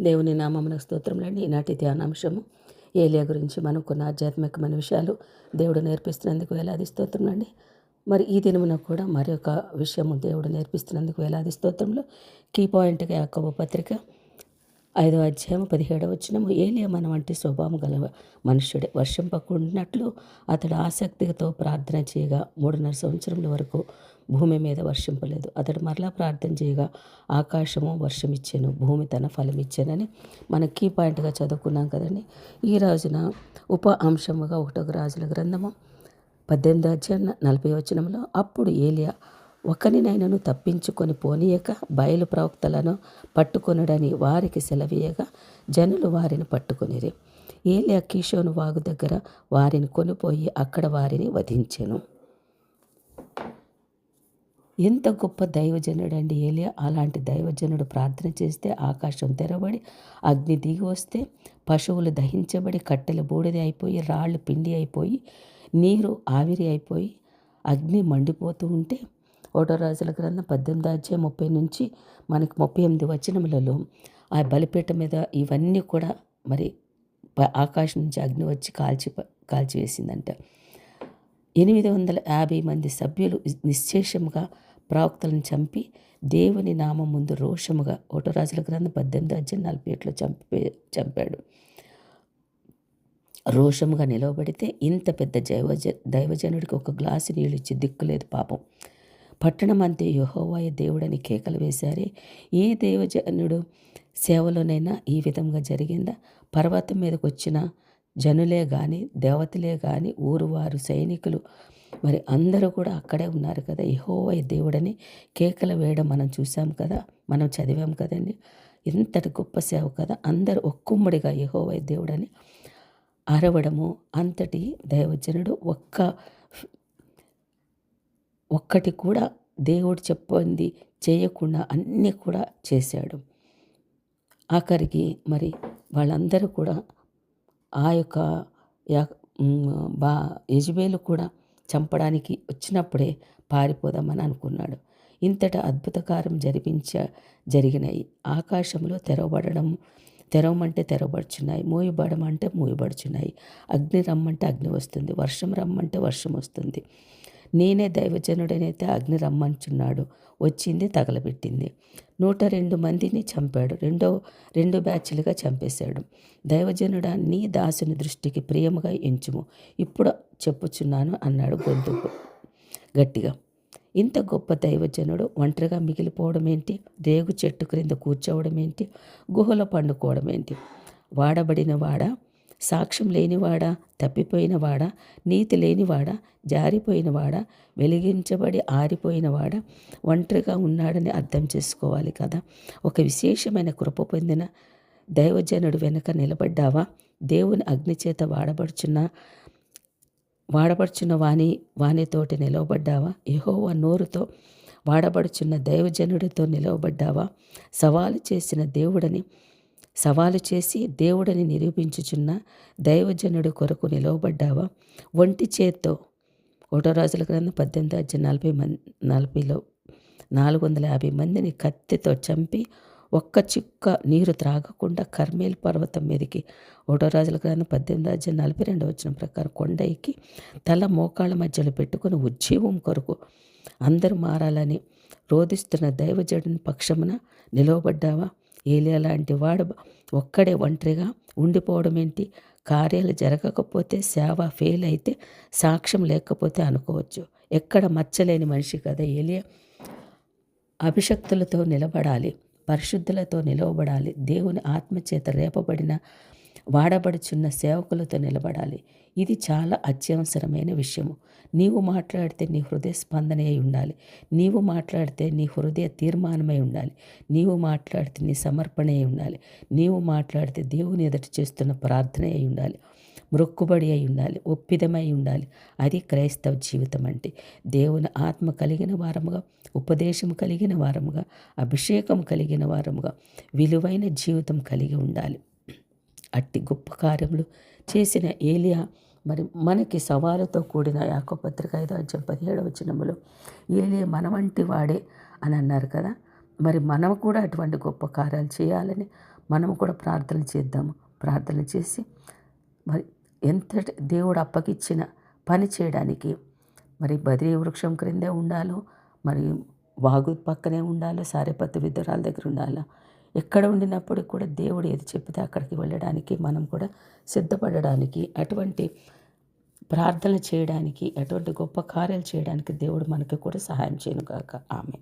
దేవుని నామమునకు స్తోత్రములండి ఈనాటి ధ్యానాంశము ఏలియా గురించి మనం కొన్ని ఆధ్యాత్మికమైన విషయాలు దేవుడు నేర్పిస్తున్నందుకు వేలాది స్తోత్రములండి మరి ఈ దినమున కూడా మరి ఒక విషయము దేవుడు నేర్పిస్తున్నందుకు వేలాది స్తోత్రంలో కీ పాయింట్గా యాకోబ పత్రిక ఐదవ అధ్యాయం పదిహేడవ వచ్చినము ఏలియా మన వంటి స్వభావం గల మనుష్యుడే. వర్షంపకుండినట్లు అతడు ఆసక్తితో ప్రార్థన చేయగా మూడున్నర సంవత్సరముల వరకు భూమి మీద వర్షింపలేదు. అతడు మరలా ప్రార్థన చేయగా ఆకాశము వర్షం ఇచ్చాను భూమి తన ఫలం ఇచ్చానని మనం కీ పాయింట్గా చదువుకున్నాం కదండి. ఈ రోజున ఉప అంశముగా ఒకటో రాజుల గ్రంథము పద్దెనిమిది అధ్యాయం నలభై వచనంలో అప్పుడు ఏలియా ఒకరినైనను తప్పించుకొని పోనీయక బయలు ప్రవక్తలను పట్టుకొనడని వారికి సెలవీయగా జనులు వారిని పట్టుకొనిరి. ఏలియా కిషోను వాగు దగ్గర వారిని కొనిపోయి అక్కడ వారిని వధించెను. ఎంత గొప్ప దైవజనుడండి ఏలియా. అలాంటి దైవజనుడు ప్రార్థన చేస్తే ఆకాశం తెరబడి అగ్ని దిగి వస్తే పశువులు దహించబడి కట్టెలు బూడిద అయిపోయి రాళ్ళు పిండి అయిపోయి నీరు ఆవిరి అయిపోయి అగ్ని మండిపోతూ ఉంటే ఓటో రాజుల గ్రంథం పద్దెనిమిది అధ్యాయం ముప్పై నుంచి మనకి ముప్పై ఎనిమిది వచనములలో ఆ బలిపీఠ మీద ఇవన్నీ కూడా మరి ఆకాశం నుంచి అగ్ని వచ్చి కాల్చి కాల్చివేసిందంట. ఎనిమిది వందల యాభై మంది సభ్యులు నిశ్శేషముగా ప్రవక్తలను చంపి దేవుని నామం ముందు రోషముగా ఓటరాజుల గ్రంథం పద్దెనిమిది అధ్యాయం నలభై ఏట్లో చంపే చంపాడు. రోషముగా నిలవబడితే ఇంత పెద్ద దైవజ దైవజనుడికి ఒక గ్లాసు నీళ్ళు ఇచ్చి దిక్కులేదు పాపం. పట్టణం అంతే యహోవాయ దేవుడని కేకలు వేశారే. ఏ దైవజనుడు సేవలోనైనా ఈ విధంగా జరిగిందా? పర్వతం మీదకి వచ్చిన జనులే కానీ దేవతలే కానీ ఊరువారు సైనికులు మరి అందరూ కూడా అక్కడే ఉన్నారు కదా. యెహోవాయ దేవుడని కేకలు వేయడం మనం చూసాం కదా. మనం చదివాం కదండి. ఇంతటి గొప్ప సేవ కదా. అందరూ ఒక్కుమ్మడిగా యహోవై దేవుడని అరవడము అంతటి దైవజనుడు ఒక్క ఒక్కటి కూడా దేవుడు చెప్పింది చేయకుండా అన్నీ కూడా చేశాడు. ఆఖరికి మరి వాళ్ళందరూ కూడా ఆ యొక్క బా యజబేలు కూడా చంపడానికి వచ్చినప్పుడే పారిపోదామని అనుకున్నాడు. ఇంతట అద్భుత కార్యం జరిపించ జరిగినాయి. ఆకాశంలో తెరవబడడం తెరవమంటే తెరవబడుచున్నాయి. మూయబడమంటే మూయబడుచున్నాయి. అగ్ని రమ్మంటే అగ్ని వస్తుంది. వర్షం రమ్మంటే వర్షం వస్తుంది. నేనే దైవజనుడనైతే అగ్ని రమ్మంచున్నాడు. వచ్చింది తగలబెట్టింది. నూట రెండు మందిని చంపాడు. రెండో రెండు బ్యాచ్లుగా చంపేశాడు. దైవజనుడా నీ దాసుని దృష్టికి ప్రియముగా ఎంచుము. ఇప్పుడు చెప్పుచున్నాను అన్నాడు గొంతు గట్టిగా. ఇంత గొప్ప దైవజనుడు ఒంటరిగా మిగిలిపోవడం ఏంటి రేగు చెట్టు క్రింద కూర్చోవడం ఏంటి గుహలో పండుకోవడం ఏంటి వాడబడిన వాడా? సాక్ష్యం లేనివాడా తప్పిపోయినవాడా నీతి లేనివాడా జారిపోయినవాడా వెలిగించబడి ఆరిపోయినవాడా ఒంటరిగా ఉన్నాడని అర్థం చేసుకోవాలి కదా. ఒక విశేషమైన కృప పొందిన దైవజనుడు వెనుక నిలబడ్డావా? దేవుని అగ్నిచేత వాడబడుచున్న వాడబడుచున్న వాణి వాణితోటి నిలవబడ్డావా? యెహోవా నోరుతో వాడబడుచున్న దైవజనుడితో నిలవబడ్డావా? సవాలు చేసిన దేవుడని సవాలు చేసి దేవుడని నిరూపించుచున్న దైవజనుడి కొరకు నిలవబడ్డావా? ఒంటి చేత్తో ఒకటో రాజుల గ్రంథం పద్దెనిమిది అధ్యాయం నలభై మంది నలభైలో నాలుగు వందల యాభై మందిని కత్తితో చంపి ఒక్క చిక్క నీరు త్రాగకుండా కర్మేల్ పర్వతం మీదకి ఒకటో రాజుల గ్రంథం పద్దెనిమిది అధ్యాయం నలభై రెండు వచ్చిన ప్రకారం కొండ ఎక్కి తల మోకాళ్ళ మధ్యలో పెట్టుకుని ఉజ్జీవం కొరకు అందరూ మారాలని రోధిస్తున్న దైవజడుని పక్షమున నిలవబడ్డావా? ఏలియా లాంటి వాడు ఒక్కడే ఒంటరిగా ఉండిపోవడం ఏంటి కార్యాలు జరగకపోతే సేవ ఫెయిల్ అయితే సాక్ష్యం లేకపోతే అనుకోవచ్చు. ఎక్కడ మచ్చలేని మనిషి కదా ఏలియా. అభిషక్తులతో నిలబడాలి పరిశుద్ధులతో నిలవబడాలి దేవుని ఆత్మచేత రేపబడిన వాడబడుచున్న సేవకులతో నిలబడాలి. ఇది చాలా అత్యవసరమైన విషయము. నీవు మాట్లాడితే నీ హృదయ స్పందన అయి ఉండాలి. నీవు మాట్లాడితే నీ హృదయ తీర్మానమై ఉండాలి. నీవు మాట్లాడితే నీ సమర్పణ అయి ఉండాలి. నీవు మాట్లాడితే దేవుని ఎదుట చేస్తున్న ప్రార్థన అయి ఉండాలి. మొక్కుబడి అయి ఉండాలి. ఒప్పిదమై ఉండాలి. అది క్రైస్తవ జీవితం అంటే. దేవుని ఆత్మ కలిగిన వారముగా ఉపదేశం కలిగిన వారముగా అభిషేకం కలిగిన వారముగా విలువైన జీవితం కలిగి ఉండాలి. అట్టి గొప్ప కార్యములు చేసిన ఏలియా మరి మనకి సవాలుతో కూడిన యాకోపత్రిక ఐదో అధ్యాయం పదిహేడవ వచ్చినములు ఏలియా మన వంటి వాడే అని అన్నారు కదా. మరి మనం కూడా అటువంటి గొప్ప కార్యాలు చేయాలని మనము కూడా ప్రార్థన చేద్దాము. ప్రార్థన చేసి మరి ఎంత దేవుడు అప్పగిచ్చిన పని చేయడానికి మరి బదిరీ వృక్షం క్రిందే ఉండాలో మరి వాగు పక్కనే ఉండాలో సారేపత్తి విద్యురాల దగ్గర ఉండాలో ఎక్కడ ఉండినప్పుడు కూడా దేవుడు ఏది చెప్పితే అక్కడికి వెళ్ళడానికి మనం కూడా సిద్ధపడడానికి అటువంటి ప్రార్థన చేయడానికి అటువంటి గొప్ప కార్యాలు చేయడానికి దేవుడు మనకి కూడా సహాయం చేయను కాక ఆమె